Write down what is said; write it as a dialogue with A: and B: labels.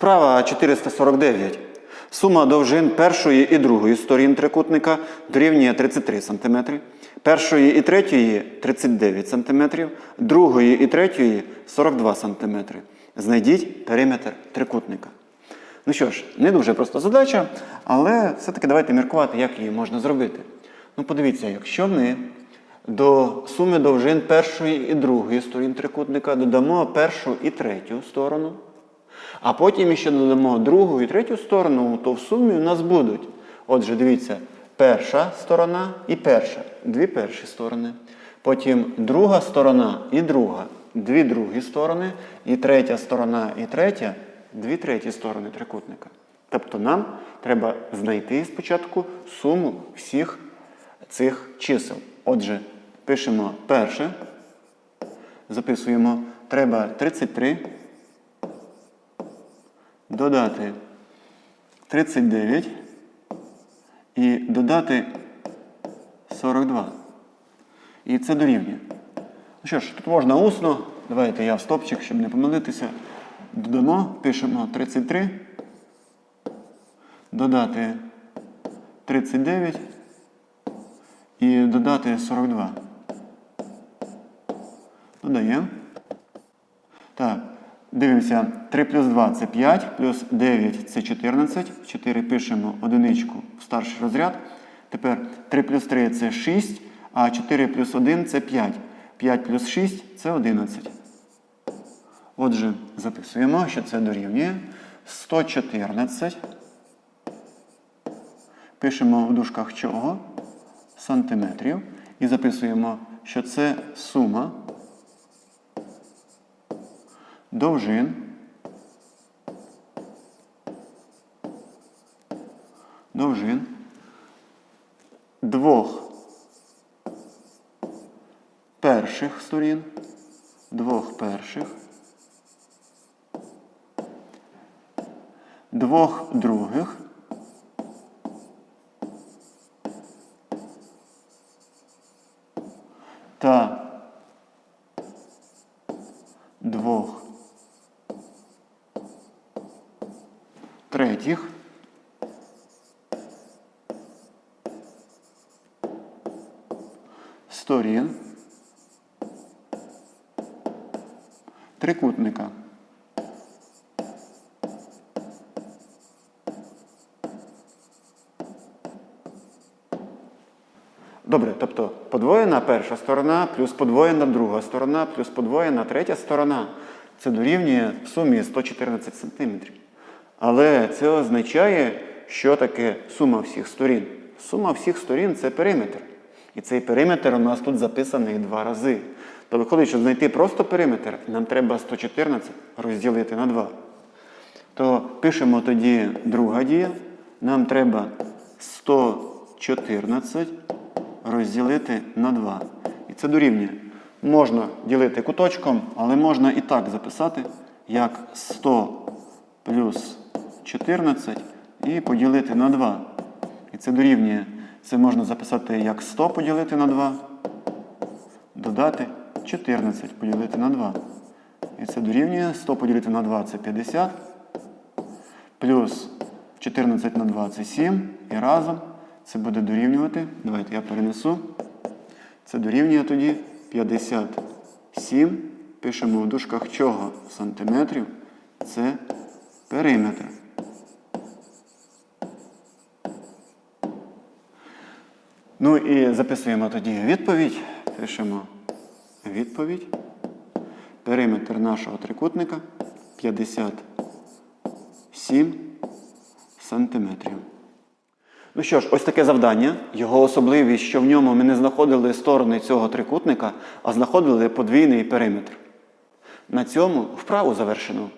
A: Вправа 449. Сума довжин першої і другої сторін трикутника дорівнює 33 см, першої і третьої 39 см, другої і третьої 42 см. Знайдіть периметр трикутника. Ну що ж, не дуже проста задача, але все-таки давайте міркувати, як її можна зробити. Ну, подивіться, якщо ми до суми довжин першої і другої сторін трикутника додамо першу і третю сторону, а потім ще додамо другу і третю сторону, то в сумі у нас будуть. Отже, дивіться, перша сторона і перша, дві перші сторони. Потім друга сторона і друга, дві другі сторони, і третя сторона і третя, дві треті сторони трикутника. Тобто нам треба знайти спочатку суму всіх цих чисел. Отже, пишемо перше, записуємо, треба 33 додати 39 і додати 42. І це дорівнює. Ну що ж, тут можна усно. Давайте я в стопчик, щоб не помилитися. Додамо, пишемо 33, додати 39 і додати 42. Додаємо. Дивимося. 3 плюс 2 це 5, плюс 9 це 14. 4 пишемо одиничку в старший розряд. Тепер 3 плюс 3 це 6, а 4 плюс 1 це 5. 5 плюс 6 це 11. Отже, записуємо, що це дорівнює 114. Пишемо в дужках чого? Сантиметрів. І записуємо, що це сума довжин. Довжин. Двох перших сторін, двох перших, двох других. Та двох третіх сторін трикутника. Добре, тобто подвоєна перша сторона, плюс подвоєна друга сторона, плюс подвоєна третя сторона. Це дорівнює в сумі 114 см. Але це означає, що таке сума всіх сторін. Сума всіх сторін це периметр. І цей периметр у нас тут записаний два рази. То виходить, щоб знайти просто периметр, нам треба 114 розділити на 2. То пишемо тоді друга дія. Нам треба 114 розділити на 2. І це дорівнює. Можна ділити куточком, але можна і так записати, як 100 плюс 14 і поділити на 2. І це дорівнює. Це можна записати як 100 поділити на 2, додати 14 поділити на 2. І це дорівнює 100 поділити на 2 це 50. Плюс 14 на 2 це 7. І разом це буде дорівнювати. Давайте я перенесу. Це дорівнює тоді 57. Пишемо в дужках чого сантиметрів. Це периметр. Ну і записуємо тоді відповідь. Пишемо відповідь. Периметр нашого трикутника 57 сантиметрів. Ну що ж, ось таке завдання. Його особливість, що в ньому ми не знаходили сторони цього трикутника, а знаходили подвійний периметр. На цьому вправу завершено.